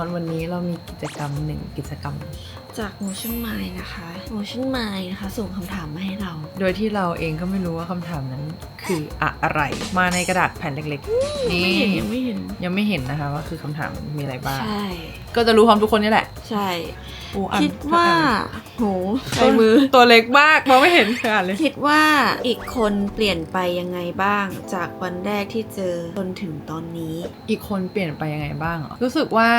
อนวันนี้เรามีกิจกรรมหนึ่งกิจกรรม จาก Motion Mind นะคะ Motion Mind นะคะ ส่งคำถามมาให้เรา โดยที่เราเองก็ไม่รู้ว่าคำถามนั้นคืออะไร มาในกระดาษแผ่นเล็กๆ นี่ไม่เห็นยังไม่เห็นยังไม่เห็นนะคะว่าคือคำถามมีอะไรบ้าง ใช่ก็จะรู้พร้อมทุกคนนี่แหละ ใช่ โอ้อ่นคิดว่า โหใช้ใช้มืมืออตัวเล็กมากมองไม่เห็นขนาดเลย คิดว่าอีกคนเปลี่ยนไปยังไงบ้าง จากวันแรกที่เจอจนถึงตอนนี้ อีกคนเปลี่ยนไปยังไงบ้างเหรอรู้สึกว่า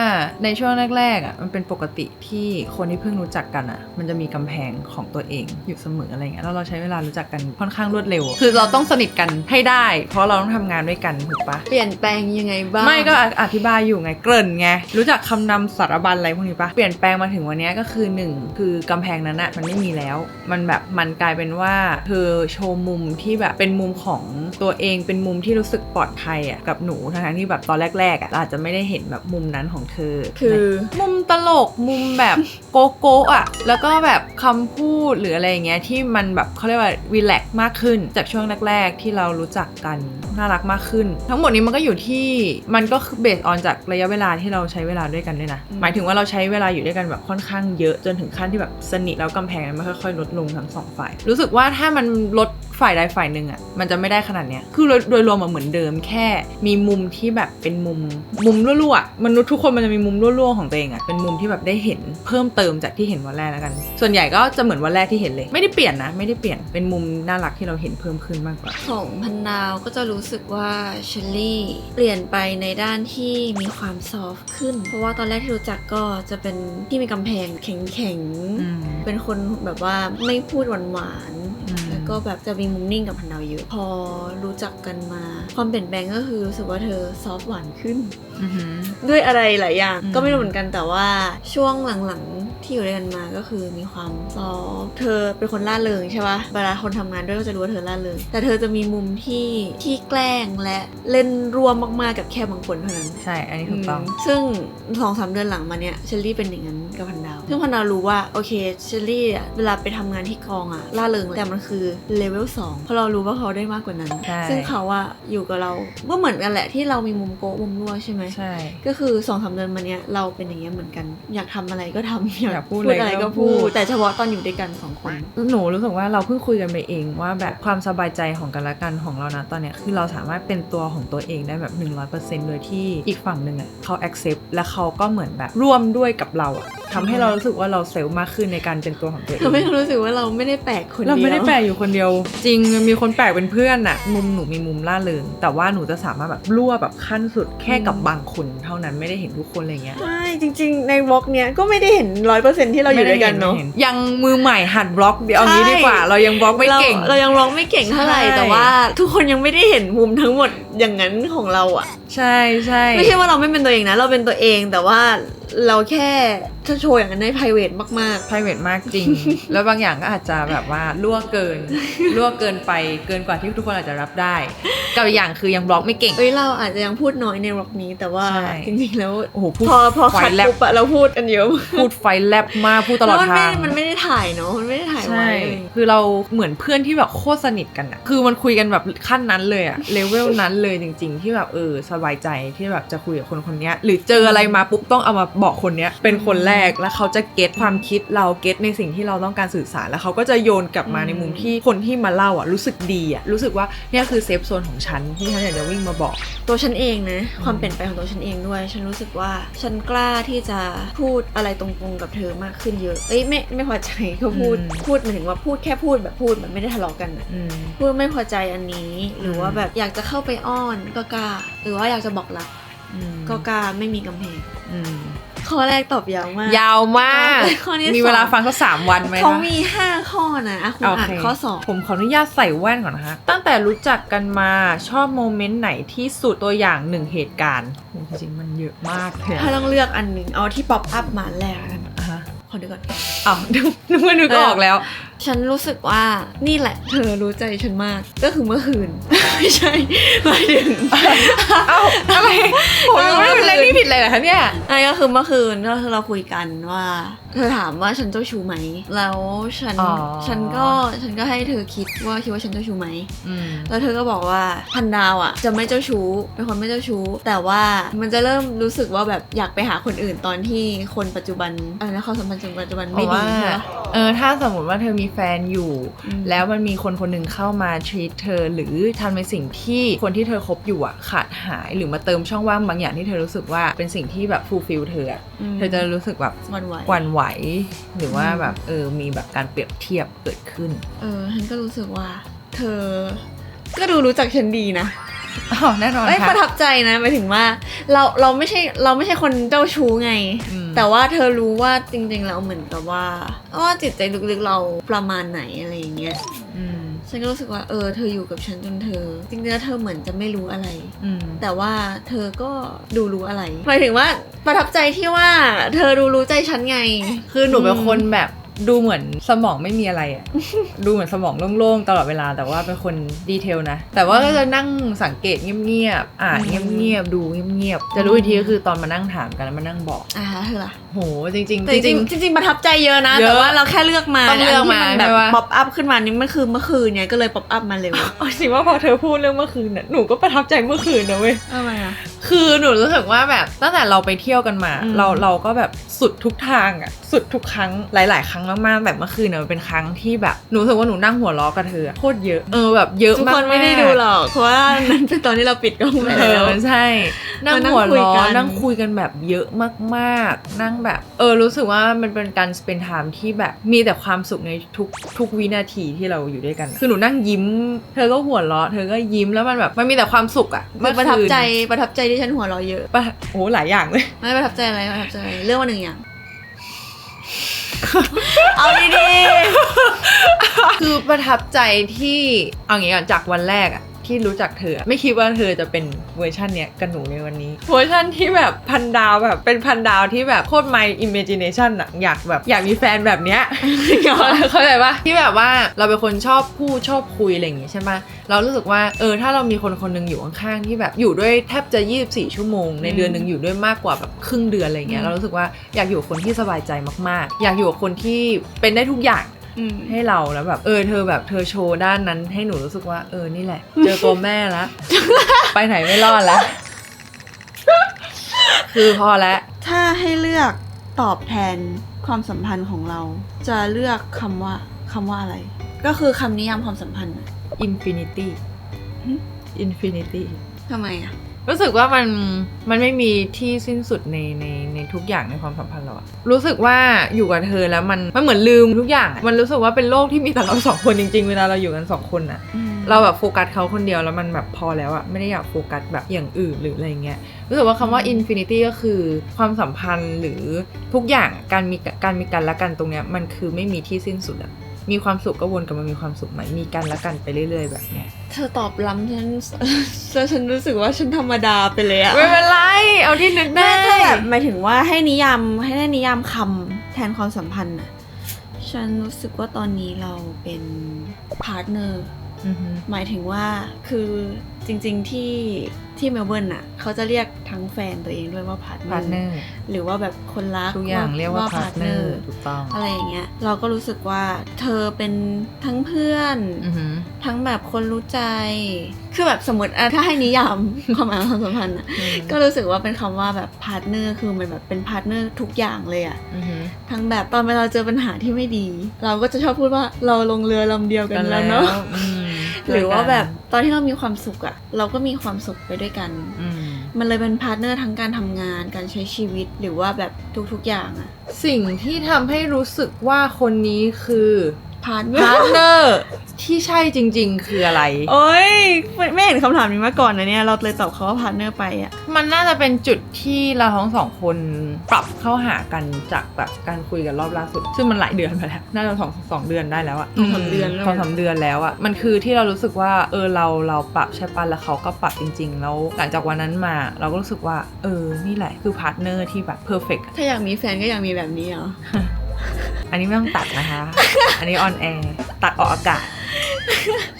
ในช่วงแรกๆอะมันเป็นปกติที่คนที่เพิ่งรู้จักกันอะ มันจะมีกำแพงของตัวเองอยู่เสมออะไรเงี้ยแล้วเราใช้เวลารู้จักกันค่อนข้างรวดเร็ว คือเราต้องสนิทกันให้ได้ เพราะเราต้องทำงานด้วยกันถูกปะเปลี่ยนแปลงยังไงบ้าง ไม่ก็ออธิบายอยู่ไงเกริ่นไงรู้จักคำนำสารบัญอะไรพวกนี้ปะเปลี่ยนแปลงมาถึงวันเนี้ยก็คือหนึ่งคือกำแพงนั้นอะมันไม่มีแล้ว มันแบบมันกลายเป็นว่าเธอโชว์มุมที่แบบเป็นมุมของตัวเองเป็นมุมที่รู้สึกปลอดภัยอะกับหนูทั้งๆที่แบบตอนแรกๆอะเราอาจจะไม่ได้เห็นแบบมุมนั้นของเธอ คือ มุมตลกมุมแบบโกโก้อะแล้วก็แบบคำพูดหรืออะไรอย่างเงี้ยที่มันแบบเขาเรียกว่ารีแลกซ์มากขึ้น จากช่วงแรก ๆ ที่เรารู้จักกันน่ารักมากขึ้น ทั้งหมดนี้มันก็อยู่ที่มันก็คือเบสออนจากระยะเวลาที่เราใช้เวลาด้วยกันด้วยนะอืมหมายถึงว่าเราใช้เวลาอยู่ด้วยกันแบบค่อนข้างเยอะจนถึงขั้นที่แบบสนิทแล้วกำแพงมันค่อยๆลดลงทั้งสองฝ่าย รู้สึกว่าถ้ามันลด ฝ่ายใดฝ่ายหนึ่งอะมันจะไม่ได้ขนาดเนี้ยคือโดยโดยรวมมันเหมือนเดิมแค่ มีมุมที่แบบเป็นมุม มุมรั่วๆอะมนุษย์ทุกคนมันจะมีมุมรั่วๆของตัวเองอะเป็นมุมที่แบบได้เห็นเพิ่มเติมจากที่เห็นวันแรกแล้วกัน ส่วนใหญ่ก็จะเหมือนวันแรกที่เห็นเลย ไม่ได้เปลี่ยนนะ ไม่ได้เปลี่ยนเป็นมุมน่ารักที่เราเห็นเพิ่มขึ้นมากกว่าของพันดาวก็จะรู้สึกว่าเชลลี่เปลี่ยนไปในด้านที่มีความซอฟต์ขึ้น เพราะว่าตอนแรกที่รู้จักก็จะเป็นที่มีกำแพงแข็งอืมๆเป็นคนแบบว่าไม่พูดหวานๆอืม แล้วก็แบบจะมีมุมนิ่งกับพันดาวเยอะ พอรู้จักกันมา ความเปลี่ยนแปลงก็คือรู้สึกว่าเธอซอฟต์หวานขึ้นอือหือด้วยอะไรหลายอย่างอืมก็ไม่รู้เหมือนกันแต่ว่าช่วงหลังๆที่อยู่ด้วยกันมาก็คือมีความซอฟต์เธอเป็นคนล่าเริงใช่ปะเวลาคนทำงานด้วยก็จะรู้ว่าเธอล่าเริงแต่เธอจะมีมุมที่ที่แกล้งและเล่นร่วมมากๆกับแค่บางคนเท่านั้น ใช่ อันนี้ถูกต้องมซึ่งสองสามเดือนหลังมาเนี่ยเชลลี่เป็นอย่างนั้น กับพันดาว ซึ่งพันดาวรู้ว่าโอเคเชลลี่อะเวลาไปทำงานที่กองอะล่าเริงแต่มันคือเลเวลสองเพราะเรารู้ว่าเขาได้มากกว่านั้น ใช่ ซึ่งเขาอะอยู่กับเราก็เหมือนกันแหละที่เรามีมุมโกะมุมรั่วใช่ไหม ใช่ ก็คือสองสามเดือนมาเนี้ยเราเป็นอย่างเงี้ยเหมือนกัน อยากทำอะไรก็ทำอยากพูดอะไรอะไรก็ก็พูพูด ด แต่เฉพาะตอนอยู่ด้วยกันสองคน หนูรู้สึกว่าเราเพิ่งคุยกันไปเองว่าแบบความสบายใจของกันและกันของเรานะตอนเนี้ยคือเราสามารถเป็นตัวของตัวเองได้แบบ 100%โดยที่อีกฝั่งหนึ่งอะเขา accept และเขาก็เหมือนแบบร่วมด้วยกับเราอะทำให้เรารู้สึกว่าเราเซลล์มากขึ้นในการเป็นตัวของตัวเองทำให้เรารู้สึกว่าเราไม่ได้แปลกคนเดียวเราไม่ได้แปลกอยู่คนเดียว จริงมันมีคนแปลกเป็นเพื่อนอะมุมหนูมีมุมล่าเริงแต่ว่าหนูจะสามารถแบบรั่วแบบขั้นสุดแค่กับบางคนเท่านั้นไม่ได้เห็นทุกคนอะไรเงี้ยใช่จริง ๆ ในวอล์กเนี้ยก็ไม่ได้เห็นร้อยเปอร์เซ็นที่เราอยู่ด้วยกันเนาะไม่ได้ห็ยังมือใหม่หัดบล็อกเดี๋ยวเอางี้ดีกว่า เรายังบล็อกไม่เก่งราเรายังร้องไม่เก่งเท่าไหร่ใช่แต่ว่า ทุกคนยังไม่ได้เห็นมุมทั้งหมดอย่างนั้นของเราอะใช่ใช่ไม่ใช่ว่าเราไม่เป็นตัวเองนะ เราเป็นตัวเองแต่ว่าเราแค่จะโชว์อย่างนั้นใน private มาก private มากจริง แล้วบางอย่างก็อาจจะแบบว่ารั่วเกินรั่วเกินไปเกินกว่าที่ทุกคนอาจจะรับได้ กับอีกอย่างคือยังบล็อกไม่เก่ง ๆ เอ้ยเราอาจจะยังพูดน้อยในวอล์กนี้แต่ว่าใช่จริงๆแล้วโอ้โหพูดพอพอไฟคัดแลบ ปุ๊บอะเราพูดกันเยอะมากพูดไฟแลบมากพูดตลอดแล้วมันทาไม่ง มันไม่ได้ถ่ายเนาะมันไม่ได้ถ่ายใช่ไว้คือเราเหมือนเพื่อนที่แบบโคตรสนิทกันอะคือมันคุยกันแบบขั้นนั้นเลยอะเลเวลนั้นเลยจริง ๆ ที่แบบเออสบายใจที่แบบจะคุยกับคนคนเนี้ย หรือเจออะไรมาปุ๊บต้องเอามาบอกคนเนี้ยเป็นคนแรกแล้วเขาจะเก็ตความคิดเราเก็ตในสิ่งที่เราต้องการสื่อสารแล้วเขาก็จะโยนกลับมาในมุมที่คนที่มาเล่าอะรู้สึกดีอะรู้สึกว่าเนี่ยคือเซฟโซนของฉันที่ฉันอยากจะวิ่งมาบอก ตัวฉันเองนะความเปลี่ยนแปลงของตัวฉันเองด้วย ฉันรู้สึกว่าฉันกล้าที่จะพูดอะไรตรงๆกับเธอมากขึ้นเยอะเอ้ยไม่ไม่พอใจก็พูดอืมพูดหมายถึงว่าพูดแค่พูดแบบพูดแบบไม่ได้ทะเลาะกันอะอืมพูดไม่พอใจอันนี้หรือว่าแบบอยากจะเข้าไปอ้อนก็กล้า หรือว่าอยากจะบอกรักอืมก็กล้าไม่มีกำแพงอืม ข้อแรกตอบยาวมาก ยาวมาก ข้อที่มีเวลาสองฟังสักสามวันไหมเขาคะมี5ข้อนะอะคุณโออ่านเคข้อสองผมขออนุญาตใส่แว่นก่อนนะคะ ตั้งแต่รู้จักกันมาชอบโมเมนต์ไหนที่สุดตัวอย่างหนึ่งเหตุการณ์โหจริงๆมันเยอะมากเลยถ้าอะต้องเลือกอันหนึ่งเอาที่ป๊อปอัพมาแรกแล้วกันอะฮะขอดูก่อนอ้าวนึกนึกว่านึกออกแล้ว ฉันรู้สึกว่านี่แหละ เธอรู้ใจฉันมาก ก็คือเมื่อคืน ไม่ใช่หมายถึงเอ้าอะไรผมยังไม่ได้เป็นเล่นนี่ผิดเลยเหรอคะเนี่ยอันนี้ก็คือเมื่อคืนก็คือเราคุยกันว่า เธอถามว่าฉันเจ้าชู้ไหม แล้วฉัน อ๋อ ฉันก็ฉันก็ให้เธอคิดว่าคิดว่าฉันเจ้าชู้ไหม อืม แล้วเธอก็บอกว่าพันดาวอะ จะไม่เจ้าชู้เป็นคนไม่เจ้าชู้ แต่ว่ามันจะเริ่มรู้สึกว่าแบบอยากไปหาคนอื่นตอนที่คนปัจจุบันอะไรนะความสัมพันธ์ปัจจุบันไม่ดีเพราะว่า ใช่ปะ เออถ้าสมมติว่าเธอมีแฟนอยู่อืมแล้วมันมีคนคนหนึ่งเข้ามา treat เธอ หรือทำในสิ่งที่คนที่เธอคบอยู่อะขาดหายหรือมาเติมช่องว่างบางอย่างที่เธอรู้สึกว่าเป็นสิ่งที่แบบ fulfill เธออะมเธอจะรู้สึกแบบหวันไหวหวั่นไหว หรือว่าอืมแบบเออมีแบบการเปรียบเทียบเกิดขึ้น เออฉันก็รู้สึกว่า เธอ ก็ดูรู้จักฉันดีนะ อ๋อแน่นอนเอ้ยปค่ะ ระทับใจนะหมายถึงว่าเราเราไม่ใช่เราไม่ใช่คนเจ้าชู้ไง อืม แต่ว่าเธอรู้ว่าจริงๆแล้วเหมือนกับว่าว่าจิตใจลึกๆเราประมาณไหนอะไรอย่างเงี้ยอืมฉันก็รู้สึกว่าเออเธออยู่กับฉันจนเธอ จริงๆแล้วเธอเหมือนจะไม่รู้อะไร อืมแต่ว่าเธอก็ดูรู้อะไรหมายถึงว่าประทับใจที่ว่าเธอดูรู้ใจฉันไง คือหนูเป็นคนแบบ ดูเหมือนสมองไม่มีอะไรอะดูเหมือนสมองโล่งๆตลอดเวลาแต่ว่าเป็นคนดีเทลนะ แต่ว่าก็จะนั่งสังเกตเงียบๆอ่านเงียบๆดูเงียบๆจะรู้อีกทีก็คือตอนมานั่งถามกันแล้วมานั่งบอก อ่าเธอล่ะโหจริงๆแต่จริงๆจริงๆประทับใจเยอะนะเยอะแต่ว่าเราแค่เลือกมาต้องเลือกมานที่นแบบใช่ปะป๊อปอัพขึ้นมานี่มันคือเมื่อคืนเนี่ยก็เลยป๊อปอัพมาเร็วเอาจริงว่าพอเธอพูดเรื่องเมื่อคืนน่ะหนูก็ประทับใจเมื่อคืนนะเว้ยทำไมอะคือหนูรู้สึกว่าแบบตั้งแต่เราไปเที่ยวกันมาอืมเราเราก็แบบสุดทุกทางอะสุดทุกครั้งหลาย ๆ ครั้งมากๆแบบเมื่อคืนเนี่ยมันเป็นครั้งที่แบบหนูรู้สึกว่าหนูนั่งหัวล้อกับเธออะโคตรเยอะเออแบบเยอะทุกมากคนไม่ได้ดูหรอกเพราะว่านั้นเป็นตอนที่เราปิดกล้องไปเอแล้วอใช่นั่งมานั่งหัวคุยล้อกันนั่งคุยกันแบบเยอะมากๆ นั่งแบบ เออรู้สึกว่ามันเป็นการสเปนไทม์ที่แบบมีแต่ความสุขในทุกทุกวินาทีที่เราอยู่ด้วยกันอะคือหนูนั่งยิ้ม เธอก็หัวเราะเธอก็ยิ้มแล้วมันแบบมันมีแต่ความสุขอะคือประทับใจเมื่อคืนประทับใจที่ฉันหัวเราะเยอะประโอ้หลายอย่างเลยไม่ประทับใจอะไรประทับใจอะไรเรื่องวันหนึ่งอย่างเอาดีคือประทับใจที่เอางี้ก่อนจากวันแรกอะ ที่รู้จักเธออะไม่คิดว่าเธอจะเป็นเวอร์ชันเนี้ยกับหนูในวันนี้ เวอร์ชันที่แบบพันดาวแบบเป็นพันดาวที่แบบโคตร my imagination อะอยากแบบอยากมีแฟนแบบเนี้ย เข้าใจปะที่แบบว่าเราเป็นคนชอบพูดชอบคุยอะไรอย่างงี้ใช่ไหมเรารู้สึกว่าเออถ้าเรามีคนคนหนึงอยู่ข้างๆที่แบบอยู่ด้วยแทบจะ 24 ชั่วโมง ในเดือนหนึ่งอยู่ด้วยมากกว่าแบบครึ่งเดือนอะไรเงี้ยเรารู้สึกว่าอยากอยู่กับคนที่สบายใจมากๆ อยากอยู่กับคนที่เป็นได้ทุกอย่างๆ อืม ให้เราแล้วแบบ เออเธอแบบเธอโชว์ด้านนั้น ให้หนูรู้สึกว่า เออนี่แหละ เจอตัวแม่แล้วไปไหนไม่รอดแล้วคือพอแล้วถ้าให้เลือกตอบแทนความสัมพันธ์ของเรา จะเลือกคำว่าคำว่าอะไร ก็คือคำนิยามความสัมพันธ์อะ infinity หึ infinity ทำไมอะ รู้สึกว่ามันมันไม่มีที่สิ้นสุดในในในทุกอย่างในความสัมพันธ์เราอะรู้สึกว่าอยู่กับเธอแล้วมันมันเหมือนลืมทุกอย่างอะมันรู้สึกว่าเป็นโลกที่มีแต่เราสองคนจริง ๆ เวลาเราอยู่กันสองคนอะเราแบบโฟกัสเขาคนเดียวแล้วมันแบบพอแล้วอะไม่ได้อยากโฟกัสแบบอย่างอื่นหรืออะไรเงี้ยรู้สึกว่าคำว่าอืม infinity ก็คือความสัมพันธ์หรือทุกอย่างอะการมีการมีกันและกันตรงเนี้ยมันคือไม่มีที่สิ้นสุดอะ มีความสุขก็วนกลับมามีความสุขใหม่มีกันและกันไปเรื่อย ๆ แบบเนี้ยเธอตอบล้ำฉันแล้วฉันรู้สึกว่าฉันธรรมดาไปเลยอะไม่เป็นไร เอาที่นึกไม่ได้ถ้าแบบหมายถึงว่าให้นิยามให้ได้นิยามคำแทนความสัมพันธ์อะฉันรู้สึกว่าตอนนี้เราเป็นพาร์ทเนอร์ อือฮึหมายถึงว่าคือจริงๆที่ ที่เมลเบิร์นอะเขาจะเรียกทั้งแฟนตัวเองด้วยว่าพาร์ทเนอพาร์ทเนอร์ร์หรือว่าแบบคนรักทุกอย่างเรียกว่าพาร์ทเนอร์ถูกต้องอะไรอย่างเงี้ยเราก็รู้สึกว่าเธอเป็นทั้งเพื่อนอือฮึทั้งแบบคนรู้ใจ คือแบบสมมติอะถ้าให้นิยามความหมายของความสัมพันธ์อะก็รู้สึกว่าเป็นคำว่าแบบพาร์ทเนอร์คือมันแบบเป็นพาร์ทเนอร์ทุกอย่างเลยอะอือฮึทั้งแบบตอนเวลาเจอปัญหาที่ไม่ดี เราก็จะชอบพูดว่าเราลงเรือลำเดียวกันแล้วเนาะอืม หรือว่าแบบตอนที่เรามีความสุขอะเราก็มีความสุขไปด้วยกันอืมมันเลยเป็นพาร์ทเนอร์ทั้งการทำงาน การใช้ชีวิตหรือว่าแบบทุกๆอย่างอะสิ่งที่ทำให้รู้สึกว่าคนนี้คือ พาร์ทเนพาอร์ทร์เนอร์ที่ใช่จริง ๆ คืออะไร โอ้ยไม่ไม่เห็นคำถามนี้มาก่อนนะเนี่ย เราเลยตอบเขาว่าพาร์ทเนอร์ไปอะมันน่าจะเป็นจุดที่เราทั้งสองคนปรับเข้าหากันจากแบบการคุยกันรอบล่าสุด ซึ่งมันหลายเดือนไปแล้ว น่าจะสองสองเดือนได้แล้วอะสองสามเดือนแล้วสองสามเดือนแล้วอะมันคือที่เรารู้สึกว่าเออเราเราปรับใช่ปะแล้วเขาก็ปรับจริง ๆ แล้วหลังจากวันนั้นมา เราก็รู้สึกว่า เออนี่แหละคือพาร์ทเนอร์ที่แบบเพอร์เฟกถ้าอยากมีแฟนก็อยากมีแบบนี้เหรอ อันนี้ไม่ต้องตัดนะคะ อันนี้ออนแอร์ตัดออกอากาศ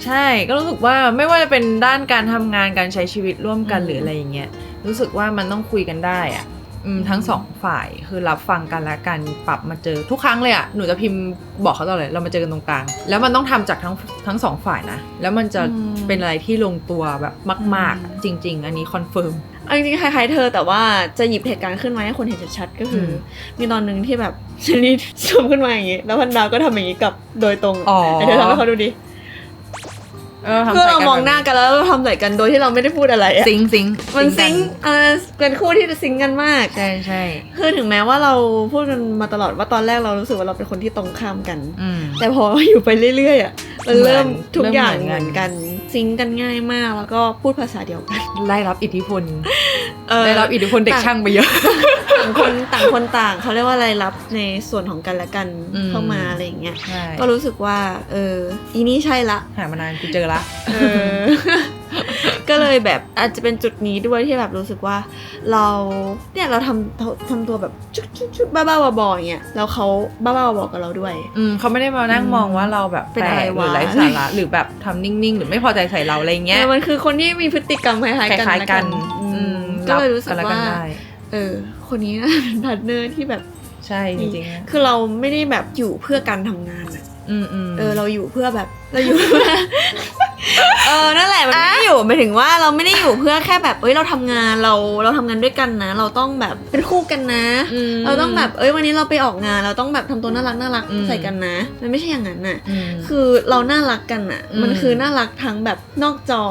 ใช่ก็รู้สึกว่าไม่ว่าจะเป็นด้านการทำงานการใช้ชีวิตร่วมกันอืมหรืออะไรอย่างเงี้ยรู้สึกว่ามันต้องคุยกันได้อะอืม ทั้งสองฝ่ายคือรับฟังกันและกันปรับมาเจอทุกครั้งเลยอะหนูจะพิมพ์บอกเขาตลอดเลยเรามาเจอกันตรงกลาง แล้วมันต้องทำจากทั้งทั้งสองฝ่ายนะ แล้วมันจะอืมเป็นอะไรที่ลงตัวแบบมากอืมๆจริง ๆ อันนี้คอนเฟิร์มเอาจริงๆคล้ายๆเธอแต่ว่าจะหยิบเหตุการณ์ขึ้นมาให้คนเห็นชัดๆก็คืออมมีตอนหนึ่งที่แบบชนิดซูมขึ้นมาอย่างงี้แล้วพันดาวก็ทำอย่างงี้กับโดยตรงอ๋อไเธอทำให้เขาดูดิ เออทำคือใส่เรากันมองหน้ากันแล้วเราทำใส่กันโดยที่เราไม่ได้พูดอะไรอะซิงซิงมันซิงกัค์เออเป็นคู่ที่ซิงค์กันมาก ใช่ใช่คือถึงแม้ว่าเราพูดกันมาตลอดว่าตอนแรกเรารู้สึกว่าเราเป็นคนที่ตรงข้ามกัน อืม แต่พออยู่ไปเรื่อยๆอะมันเริ่มเหมือนทุกอย่างเริ่มเหเหมืมืออนนกักันนซิงค์กันง่ายมากแล้วก็พูดภาษาเดียวกัน ได้รับอิทธิพลเออ ได้รับอิทธิพลเด็กช่างไปเยอะ ต่างคนต่างคนต่างเขาเรียกว่าอะไรรับในส่วนของกันและกันอืมเข้ามาอะไรอย่างเงี้ยใช่ก็รู้สึกว่า เอออีนี่ใช่ละ หามานานกูเจอละเออก็เลยแบบอาจจะเป็นจุดนี้ด้วยที่แบบรู้สึกว่า เราเนี่ยเราทำทำตัวแบบชุดชุดชุดบ้าบ้าๆบอๆอย่างเงี้ยแล้วเขาบ้าบ้าๆบอๆกับเราด้วยอืมเขาไม่ได้มานั่งมองว่าเราแบบเป็นอะไรแปลกหรือวะไร้สาระหรือแบบทำนิ่งๆ หรือไม่พอใจใส่เราอะไรเงี้ยเออมันคือคนที่มีพฤติกรรมคล้ายๆกันคล้ายๆ กันละอือืมมก็เลยรู้สึกบนและว่านได้เออ คนนี้น่าเป็นพาร์ทเนอร์ที่แบบใช่จริงๆนะคือเราไม่ได้แบบอยู่เพื่อการทำงานอะอืมอืมเออเราอยู่เพื่อแบบเราอยู่เพื่อเออนั่นแหละมันไม่ได้อยู่หมายถึงว่าเราไม่ได้อยู่เพื่อแค่แบบเอ้ยเราทำงานเราเราทำงานด้วยกันนะ เราต้องแบบเป็นคู่กันนะมเราต้องแบบเอ้ยวันนี้เราไปออกงาน เราต้องแบบทำตัวน่ารักน่ารักอืมใส่กันนะ มันไม่ใช่อย่างนั้นน่ะอืมคือเราน่ารักกันอะอืมมันคือน่ารักทั้งแบบนอกจอ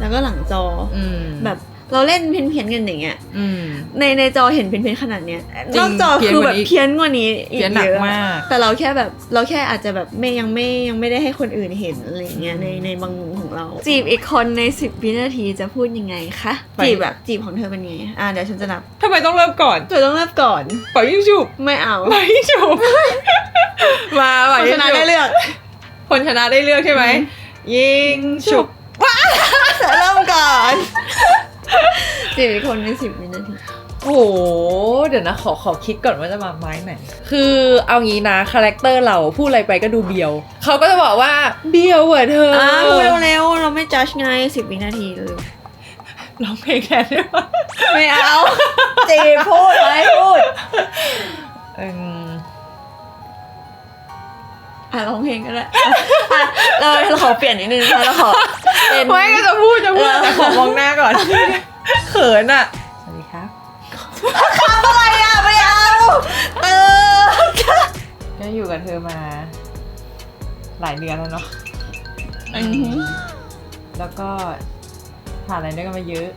แล้วก็หลังจออมแบบ เราเล่นเพี้ยนๆกันอย่างเงี้ยอืมในในจอเห็นเพี้ยนๆขนาดเนี้ยจริงนอกจอคือแบบเพี้ยนกว่านี้เพี้ยนกว่านี้อีเพี้ยนกหนักเยอะมาก แต่เราแค่แบบเราแค่อาจจะแบบไม่ยังไม่ยังไม่ได้ให้คนอื่นเห็นอะไรอย่างเงี้ยอืมในในบางมุมของเรา จีบอีกคนใน10วินาทีจะพูดยังไงคะไปจีบแบบจีบของเธอเป็นไงอะเดี๋ยวฉันจะนับทำไมต้องเริ่มก่อนเธอต้องเริ่มก่อนปล่อยยิ่งฉุบไม่เอาปล่อยยิ่งฉุบมาปล่อยคนยิ่ชงนะฉุบได้เลือก คนชนะได้เลือกใช่ไหมอืมยิงฉุบเธอเริ่มก่อน จีบอีกคนใน10วินาที โอ้โห เดี๋ยวนะ ขอขอคิดก่อนว่าจะมาไม้ไหน คือเอางี้นะ คาแรคเตอร์เราพูดอะไรไปก็ดูเบียว เขาก็จะบอกว่าเบียวเหรอเธออะอพูดเร็วๆเราไม่จัดไง10วินาทีเลยร้องเพลงแทนได้ปะไม่เอาจีบพูดไปพูดเอิ่มอะร้องเพลงก็ได้อะเราเราขอเปลี่ยนนิดนึงค่ะเราขอเป็ นไม่ก็จะพูดจะพูดเออแต่ขอมองหน้าก่อนเขินอะสวัสดีครับอะไรอะไม่เอาเออก็อยู่กับเธอมา หลายเดือนแล้วเนาะอือหือแล้วก็ผ่านอะไรด้วยกันมาเยอะ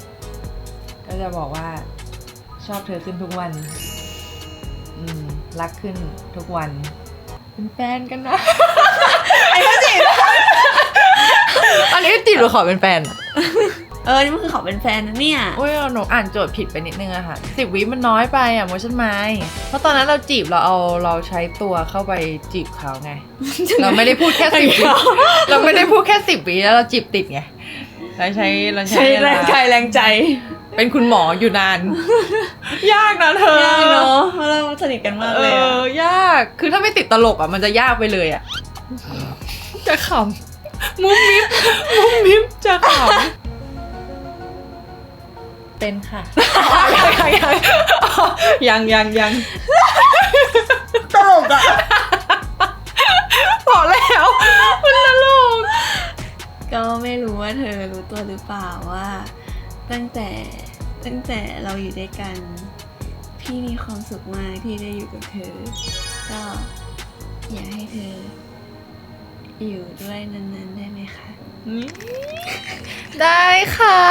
ก็จะบอกว่าชอบเธอขึ้นทุกวัน อืม รักขึ้นทุกวัน เป็นแฟนกันนะ ไอ้ก็จีบ อันนี้จีบหรือขอเป็นแฟนอะเออ นี่มันคือขอเป็นแฟนนะเนี่ยโอ้ยหนูอ่านโจทย์ผิดไปนิดนึงอะค่ะสิบวิมันน้อยไปอะโมชั่นไมเพราะตอนนั้นเราจีบเราเอาเราใช้ตัวเข้าไปจีบเขาไง เราไม่ได้พูดแค่สิบวิเราไม่ได้พูดแค่สิบวิแล้วเราจีบติดไงเราใช้เราใช้ใช้เวแรลางใจแรงใจ เป็นคุณหมออยู่นาน ยากนะเธอยากเนาะเพราะเราสนิทกันมากเอเลยอะอยากคือถ้าไม่ติดตลกอะมันจะยากไปเลยอะ จะขำมุมมิบมุมมิบจะขำเป็นค่ะยังยังยังยังตลกอะ พอแล้วมันตลกก็ไม่รู้ว่าเธอรู้ตัวหรือเปล่าว่า ตั้งแต่ตั้งแต่เราอยู่ด้วยกัน พี่มีความสุขมากที่ได้อยู่กับเธอ ก็อยากให้เธอ อยู่ด้วยนานๆได้ไหมคะ ได้ค่ะ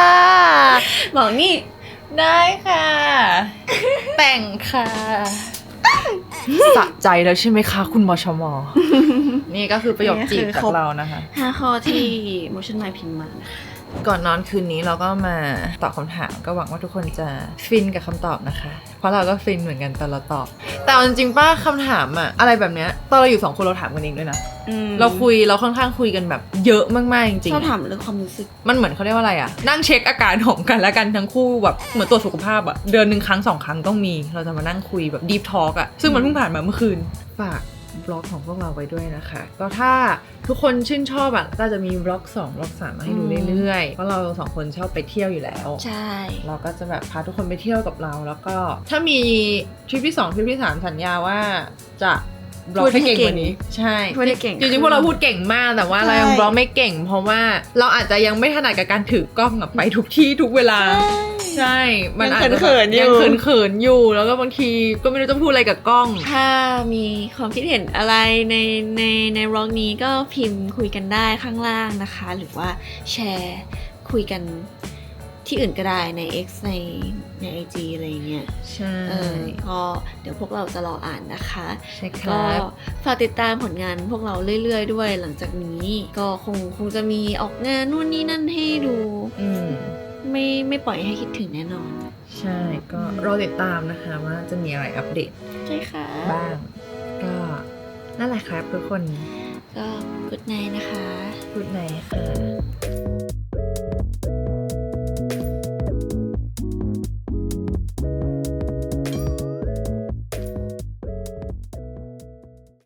บอกนี่ ได้ค่ะ แต่งค่ะ สะใจแล้วใช่ไหมคะ คุณมชม นี่ก็คือประโยคจีบจากเรานะคะ ห้าข้อที่ motion mind พิมพ์มานะคะ ก่อนนอนคืนนี้เราก็มาตอบคำถามก็หวังว่าทุกคนจะฟินกับคำตอบนะคะ เพราะเราก็ฟินเหมือนกันตอนเราตอบ แต่เอาจริงๆป้าคำถามอะอะไรแบบเนี้ยตอนเราอยู่สองคนเราถามกันเองด้วยนะอืมเราคุยเราค่อนข้างคุยกันแบบเยอะมากๆจริงชอบๆถามเรื่องความรู้สึก มันเหมือนเขาเรียกว่าอะไรอะนั่งเช็คอาการของกันและกันทั้งคู่แบบเหมือนตรวจสุขภาพอะเดือนหนึ่งครั้งสองครั้งต้องมี เราจะมานั่งคุยแบบดีฟทอ l k อะซึ่งมันเพิ่งผ่านมาเมื่อคืนฝาก บล็อกของพวกเราไว้ด้วยนะคะ ก็ถ้าทุกคนชื่นชอบอะก็จะมีบล็อก2บล็อก3มาให้ดูเรื่อยๆ เพราะเราสองคนชอบไปเที่ยวอยู่แล้ว ใช่ เราก็จะแบบพาทุกคนไปเที่ยวกับเรา แล้วก็ถ้ามีทริปที่2ทริปที่ 3 สัญญาว่าจะบล็อกให้เก่งกว่านี้ ใช่พูดได้เก่งจริงๆพวกเราพูดเก่งมากแต่ว่าใช่เรายังบล็อกไม่เก่ง เพราะว่าเราอาจจะยังไม่ถนัดกับการถือกล้องอะไปทุกที่ทุกเวลา ใช่ มันอาจจะแบบยังเขินๆอยู่ ยังเขินๆอยู่ แล้วก็บางทีก็ไม่รู้จะพูดอะไรกับกล้อง ถ้ามีความคิดเห็นอะไรในในในร็อกนี้ก็พิมพ์คุยกันได้ข้างล่างนะคะ หรือว่าแชร์คุยกันที่อื่นก็ได้ใน X ในใน IG อะไรเงี้ย ใช่เออก็เดี๋ยวพวกเราจะรออ่านนะคะ ใช่คก็รับ ฝากติดตามผลงานพวกเราเรื่อยๆด้วย หลังจากนี้ก็คงคงจะมีออกงานนู่นนี่นั่นให้ดู อืม ไม่ไม่ปล่อยให้คิดถึงแน่นอน ใช่ก็รอติดตามนะคะว่าจะมีอะไรอัปเดตใช่ค่ะ บ้าง ก็นั่นแหละครับทุกคนก็กุดไนนะคะพูดในค่ะ